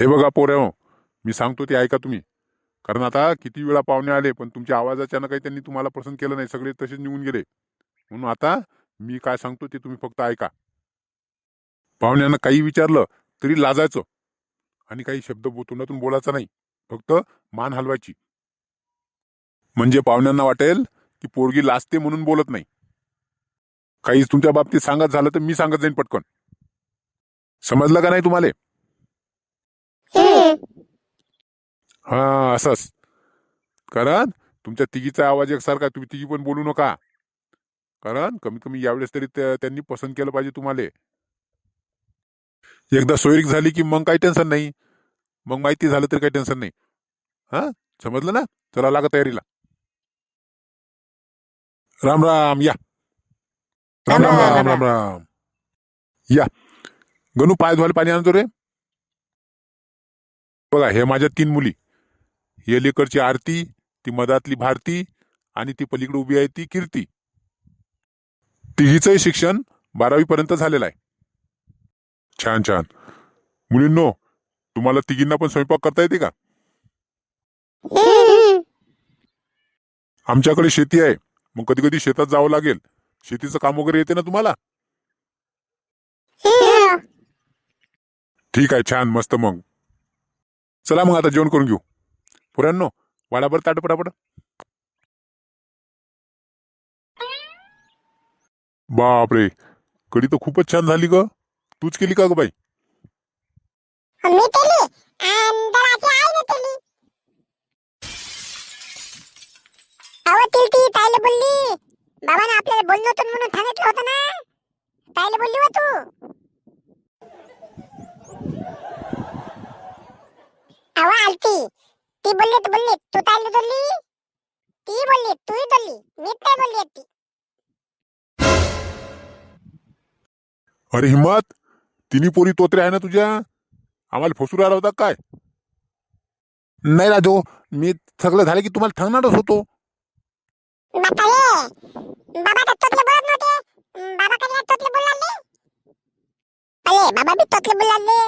हे बघा पोऱ्या मी सांगतो ते ऐका तुम्ही. कारण आता किती वेळा पाहुणे आले पण तुमच्या आवाजाच्यानं काही त्यांनी तुम्हाला पसंत केलं नाही सगळे तसेच निघून गेले. म्हणून आता मी काय सांगतो ते तुम्ही फक्त ऐका. पाहुण्यांना काही विचारलं तरी लाजायचं. आणि काही शब्द बो- तोंडातून बोलायचा नाही फक्त मान हलवायची. म्हणजे पाहुण्यांना वाटेल की पोरगी लाजते म्हणून बोलत नाही. काही तुमच्या बाबतीत सांगत झालं तर मी सांगत जाईन पटकन. समजलं का नाही तुम्हाला? हा असंच. कारण तुमच्या तिघीचा आवाज एकसारखा. तुम्ही तिघी पण बोलू नका. कारण कमीत कमी यावेळेस तरी त्या- त्यांनी पसंत केलं पाहिजे तुम्हाला. एकदा सोयरीक झाली की मग काही टेन्शन नाही. मग माहिती झालं तरी काही टेन्शन नाही. हा? समजलं ना? चला लागा तयारीला. राम राम या. राम राम राम राम राम या. गणू पाय धुवायला पाणी आणतो रे. बघा हे माझ्या तीन मुली. ही अलीकडची आरती ती मधातली भारती आणि ती पलीकडे उभी आहे ती कीर्ती. तिघीचंही शिक्षण बारावी पर्यंत झालेलं आहे. छान छान. मुलींनो तुम्हाला तिघींना पण स्वयंपाक करता येते का. आमच्याकडे शेती आहे. मग कधी कधी शेतात जावं लागेल. शेतीचं काम वगैरे येते ना तुम्हाला. ठीक आहे छान मस्त मग. चला मग आता जेवण करून घेऊ. पुरांनो वाडाभर ताट पटापट. बापरे कडी तर खूपच छान झाली ग. तूच केली का ग बाई? मी केली. आणि दराची आईने केली. अहो तिलती ताईला बोलली. बाबाने आपल्याला बोललो होतं म्हणून सांगितलं होतं ना. ताईला बोलली हो तू. अहो आलती ती बोलली तर बोलली तू ताईला बोलली ती बोलली तूही बोलली मीच नाही बोलली ती अरे हिम्मत तिन्ही पोरी तोत्रे आहे ना तुझ्या आम्हाला फसू राहिला होता काय नाही राजो मी सगळं झालं की तुम्हाला सांगणारच होतो म्हातारे बाबा तर तोतले बोलत नव्हते बाबा कधी तोतले बोलला अरे बाबा बी तोतले बोलला